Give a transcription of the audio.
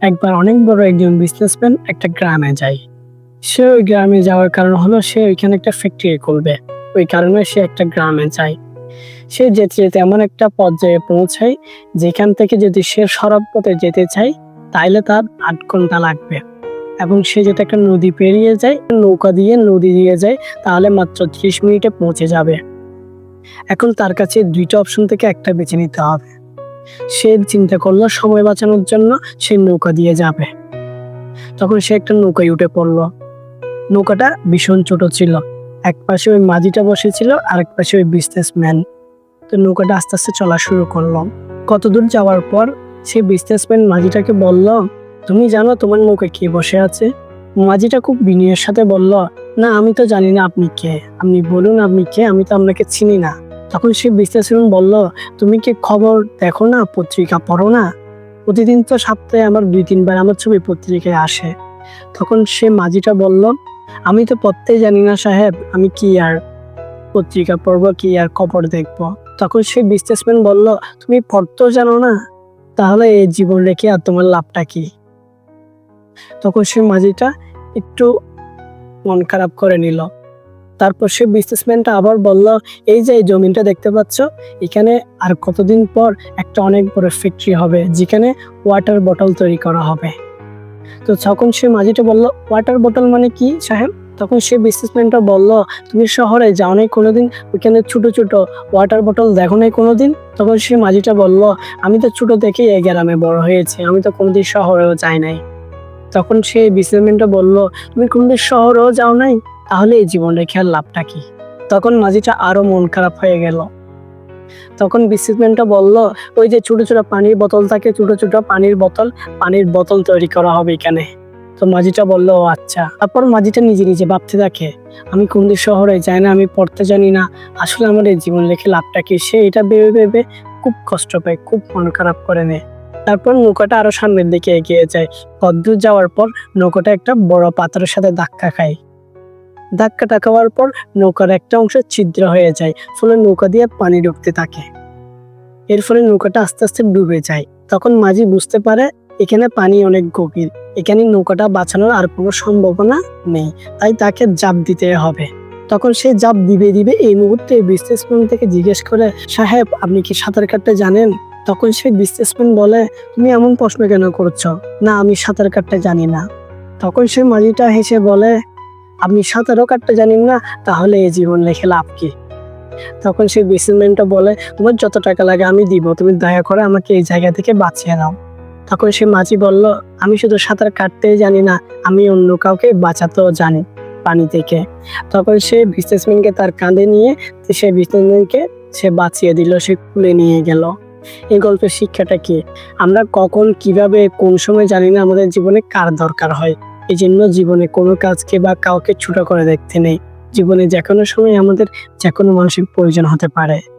একবার অনেক বড় একজন বিজনেসম্যান একটা গ্রামে যায়। সে ওই গ্রামে যাওয়ার কারণ হলো সে ওইখানে একটা ফ্যাক্টরি খুলবে ওই কারণে সে একটা গ্রামে যায়। সে যেতে যেতে এমন একটা পর্যায়ে পৌঁছায়, যেখান থেকে যদি সে সড়ক পথে যেতে চায়, তাইলে তার আট ঘণ্টা লাগবে। এবং সে যদি একটা নদী পেরিয়ে যায়, নৌকা দিয়ে নদী দিয়ে যায়, তাহলে মাত্র ত্রিশ মিনিটে পৌঁছে যাবে। এখন তার কাছে দুইটা অপশন থেকে একটা বেছে নিতে হবে। সে চিন্তা করল সময় বাঁচানোর জন্য সে নৌকা দিয়ে যাবে। তখন সে একটা নৌকায় উঠে পড়ল। নৌকাটা ভীষণ ছোট ছিল। এক পাশে ওই মাঝিটা বসেছিল আর এক পাশে ওই বিজনেসম্যান তো নৌকাটা আস্তে আস্তে চলা শুরু করল। কত দূর যাওয়ার পর সে বিজনেসম্যান মাঝিটাকে বলল, তুমি জানো তোমার নৌকায় কে বসে আছে? মাঝিটা খুব বিনয়ের সাথে বলল, না, আমি তো জানি না আপনি কে। আপনি বলুন আপনি কে, আমি তো আপনাকে চিনি না। তখন সে বিজনেসম্যান বলল, তুমি কি খবর দেখো না, পত্রিকা পড়ো না? প্রতিদিন তো সপ্তাহে আমার দুই, তিনবার আমার ছবি পত্রিকায় আসে। তখন সে মাঝিটা বলল, আমি তো পড়তেই জানি না সাহেব, আমি কি আর পত্রিকা পড়ব, কি আর খবর দেখব? তখন সে বিজনেসম্যান বলল, তুমি পড়তেও জানো না, তাহলে এই জীবন রেখে আর তোমার লাভটা কি? তখন সে মাঝিটা একটু মন খারাপ করে নিল। তারপর সে বিজনেসম্যানটা আবার বলল, এই যে এই জমিনটা দেখতে পাচ্ছ, এখানে আর কতদিন পর একটা অনেক বড় ফ্যাক্টরি হবে, যেখানে ওয়াটার বটল তৈরি করা হবে। তো তখন সে মাঝিটা বলল ওয়াটার বটল মানে কি, সাহেব? তখন সে বিজনেসম্যানটা বলল, তুমি শহরে যাও নাই কোনোদিন, ওইখানে ছোট ছোট ওয়াটার বটল দেখো নাই কোনোদিন? তখন সে মাঝিটা বলল, আমি তো ছোট থেকেই এই গ্রামে বড় হয়েছি, আমি তো কোনোদিন শহরেও যাই নাই। তখন সে বিজনেসম্যানটা বলল, তুমি কোনোদিন শহরেও যাও নাই? তাহলে এই জীবন রেখে আর লাভটা কি? তখন মাঝিটা আরও মন খারাপ হয়ে গেল। তখন বিজনেসম্যানটা বলল, ওই যে ছোট ছোট পানির বোতল থাকে, ছোট ছোট পানির বোতল পানির বোতল তৈরি করা হবে এখানে। তো মাঝিটা বলল, "ও আচ্ছা। তারপর মাঝিটা নিজে নিজে ভাবতে থাকে, আমি কোনদিন শহরে যাই না, আমি পড়তে জানি না। আসলে আমার এই জীবন রেখে লাভটা কি? সে এটা ভেবে ভেবে খুব কষ্ট পায়, খুব মন খারাপ করে নেয়। তারপর নৌকাটা আরও সামনের দিকে এগিয়ে যায়। কদ্দূর যাওয়ার পর নৌকাটা একটা বড় পাথরের সাথে ধাক্কা খায়। ধাক্কাটা খাওয়ার পর নৌকার একটা অংশ ছিদ্র হয়ে যায়, ফলে নৌকা দিয়ে পানি ঢুকতে থাকে। এর ফলে নৌকাটা আস্তে আস্তে ডুবে যায়। তখন মাঝি বুঝতে পারে এখানে পানি অনেক গভীর, এখানে নৌকাটা বাঁচানোর আর কোনো সম্ভাবনা নেই, তাই তাকে জাপ দিতে হবে। তখন সে জাপ দিবে দিবে এই মুহূর্তে বিজনেসম্যান থেকে জিজ্ঞেস করে, সাহেব, আপনি কি সাঁতার কাটতে জানেন? তখন সে বিজনেসম্যান বলে, তুমি এমন প্রশ্ন কেন করছ? না, আমি সাঁতার কাটতে জানি না। তখন সে মাঝিটা হেসে বলে আপনি সাঁতারও কাটতে জানেন না, তাহলে এই জীবন রেখে লাভ কি? তখন সেই বিজনেসম্যানটা বলে, তোমার যত টাকা লাগে আমি দিব, তুমি দয়া করে আমাকে এই জায়গা থেকে বাঁচিয়ে নাও। তখন সে মাঝি বলল, আমি শুধু সাঁতার কাটতেই জানি না, আমি অন্য কাউকে বাঁচাতেও জানি পানি থেকে। তখন সে বিজনেসম্যানকে তার কাঁধে নিয়ে সে বিজনেসম্যানকে সে বাঁচিয়ে দিল, সে কুলে নিয়ে গেল। এই গল্পের শিক্ষাটা কি? আমরা কখন কীভাবে, কোন সময় জানি না আমাদের জীবনে কার দরকার হয়। এই জন্য জীবনে কোনো কাজকে বা কাউকে ছোট করে দেখতে নেই। জীবনে যে কোনো সময় আমাদের যে কোনো মানসিক প্রয়োজন হতে পারে।